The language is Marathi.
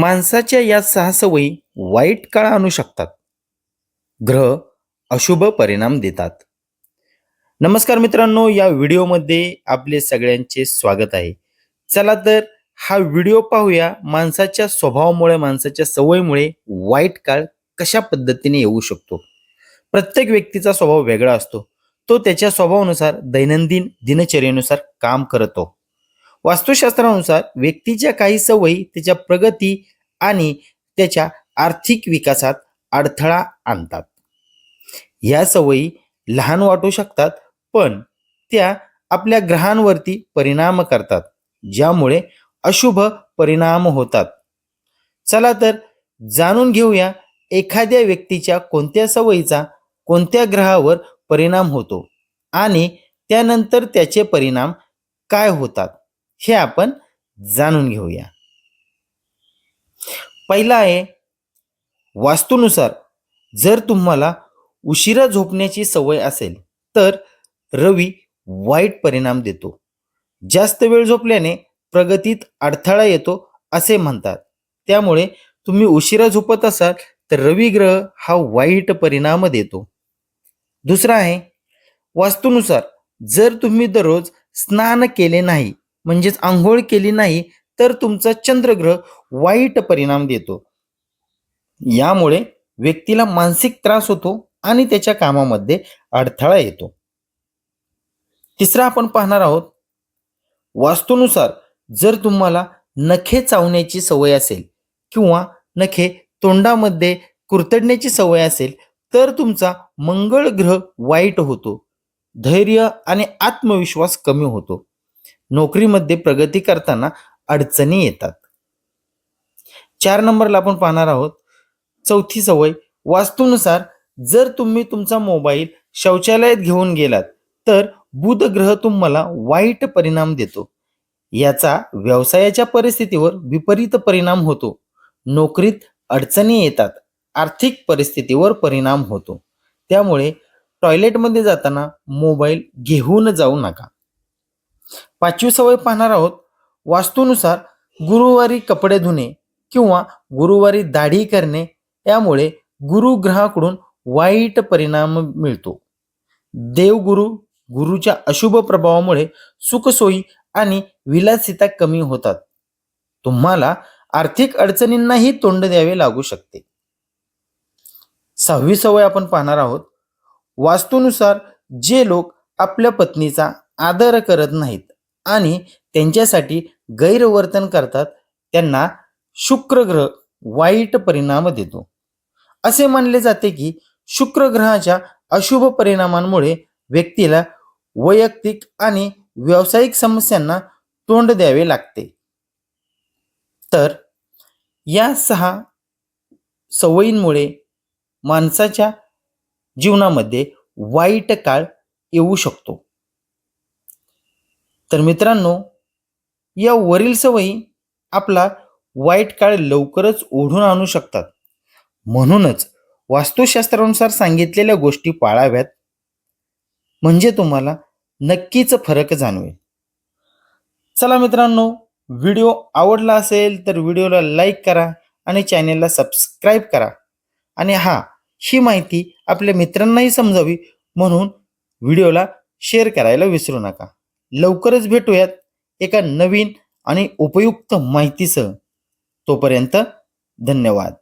माणसाच्या या सहा सवयी वाईट काळ आणू शकतात. ग्रह अशुभ परिणाम देतात. नमस्कार मित्रांनो या व्हिडिओमध्ये आपले सगळ्यांचे स्वागत आहे. चला तर हा व्हिडिओ पाहूया माणसाच्या स्वभावामुळे माणसाच्या सवयीमुळे वाईट काळ कशा पद्धतीने येऊ शकतो. प्रत्येक व्यक्तीचा स्वभाव वेगळा असतो. तो त्याच्या स्वभावानुसार दैनंदिन दिनचर्येनुसार काम करतो. वास्तुशास्त्रानुसार व्यक्तीच्या काही सवयी त्याच्या प्रगती आणि त्याच्या आर्थिक विकासात अडथळा आणतात. या सवयी लहान वाटू शकतात पण त्या आपल्या ग्रहांवरती परिणाम करतात ज्यामुळे अशुभ परिणाम होतात. चला तर जाणून घेऊया एखाद्या व्यक्तीच्या कोणत्या सवयीचा कोणत्या ग्रहावर परिणाम होतो आणि त्यानंतर त्याचे परिणाम काय होतात. हे आपण जाणून घेऊया. पहिला आहे वास्तूनुसार जर तुम्हाला उशिरा झोपण्याची सवय असेल तर रवी वाईट परिणाम देतो. जास्त वेळ झोपल्याने प्रगतीत अडथळा येतो असे म्हणतात. त्यामुळे तुम्ही उशिरा झोपत असाल तर रवी ग्रह हा वाईट परिणाम देतो. दुसरा आहे वास्तूनुसार जर तुम्ही दररोज स्नान केले नाही म्हणजेच आंघोळ केली नाही तर तुमचा चंद्रग्रह वाईट परिणाम देतो. यामुळे व्यक्तीला मानसिक त्रास होतो आणि त्याच्या कामामध्ये अडथळा येतो. तिसरा आपण पाहणार आहोत वास्तूनुसार जर तुम्हाला नखे चावण्याची सवय असेल किंवा नखे तोंडामध्ये कुरतडण्याची सवय असेल तर तुमचा मंगळ ग्रह वाईट होतो. धैर्य आणि आत्मविश्वास कमी होतो. नोकरीमध्ये प्रगती करताना अडचणी येतात. चार नंबरला आपण पाहणार आहोत. चौथी सवय वास्तूनुसार जर तुम्ही तुमचा मोबाईल शौचालयात घेऊन गेलात तर बुध ग्रह तुम्हाला वाईट परिणाम देतो. याचा व्यवसायाच्या परिस्थितीवर विपरीत परिणाम होतो. नोकरीत अडचणी येतात आर्थिक परिस्थितीवर परिणाम होतो. त्यामुळे टॉयलेटमध्ये जाताना मोबाईल घेऊन जाऊ नका. पाचवी सवय पाहणार आहोत. वास्तूनुसार गुरुवारी कपडे धुणे किंवा गुरुवारी दाढी करणे यामुळे गुरुग्रहाकडून वाईट परिणाम मिळतो. देवगुरु गुरुच्या अशुभ प्रभावामुळे सुखसोयी आणि विलासिता कमी होतात. तुम्हाला आर्थिक अडचणींनाही तोंड द्यावे लागू शकते. सहावी सवय आपण पाहणार आहोत. वास्तूनुसार जे लोक आपल्या पत्नीचा आदर करत नाहीत आणि त्यांच्यासाठी गैरवर्तन करतात त्यांना शुक्र ग्रह वाईट परिणाम देतो. असे मानले जाते की शुक्र ग्रहाच्या अशुभ परिणामांमुळे व्यक्तीला वैयक्तिक आणि व्यावसायिक समस्यांना तोंड द्यावे लागते. तर या सहा सवयींमुळे माणसाच्या जीवनामध्ये वाईट काळ येऊ शकतो. तर मित्रांनो या वरील सवयी आपला वाईट काळ लवकरच ओढून आणू शकतात. म्हणूनच वास्तुशास्त्रानुसार सांगितलेल्या गोष्टी पाळाव्यात. म्हणजे तुम्हाला नक्कीच फरक जाणवेल. चला मित्रांनो व्हिडिओ आवडला असेल तर व्हिडिओला लाईक करा आणि चॅनेलला सबस्क्राईब करा. आणि हा ही माहिती आपल्या मित्रांनाही समजावी म्हणून व्हिडिओला शेअर करायला विसरू नका. लवकरच भेटूयात एका नवीन आणि उपयुक्त माहितीसह. तोपर्यंत धन्यवाद.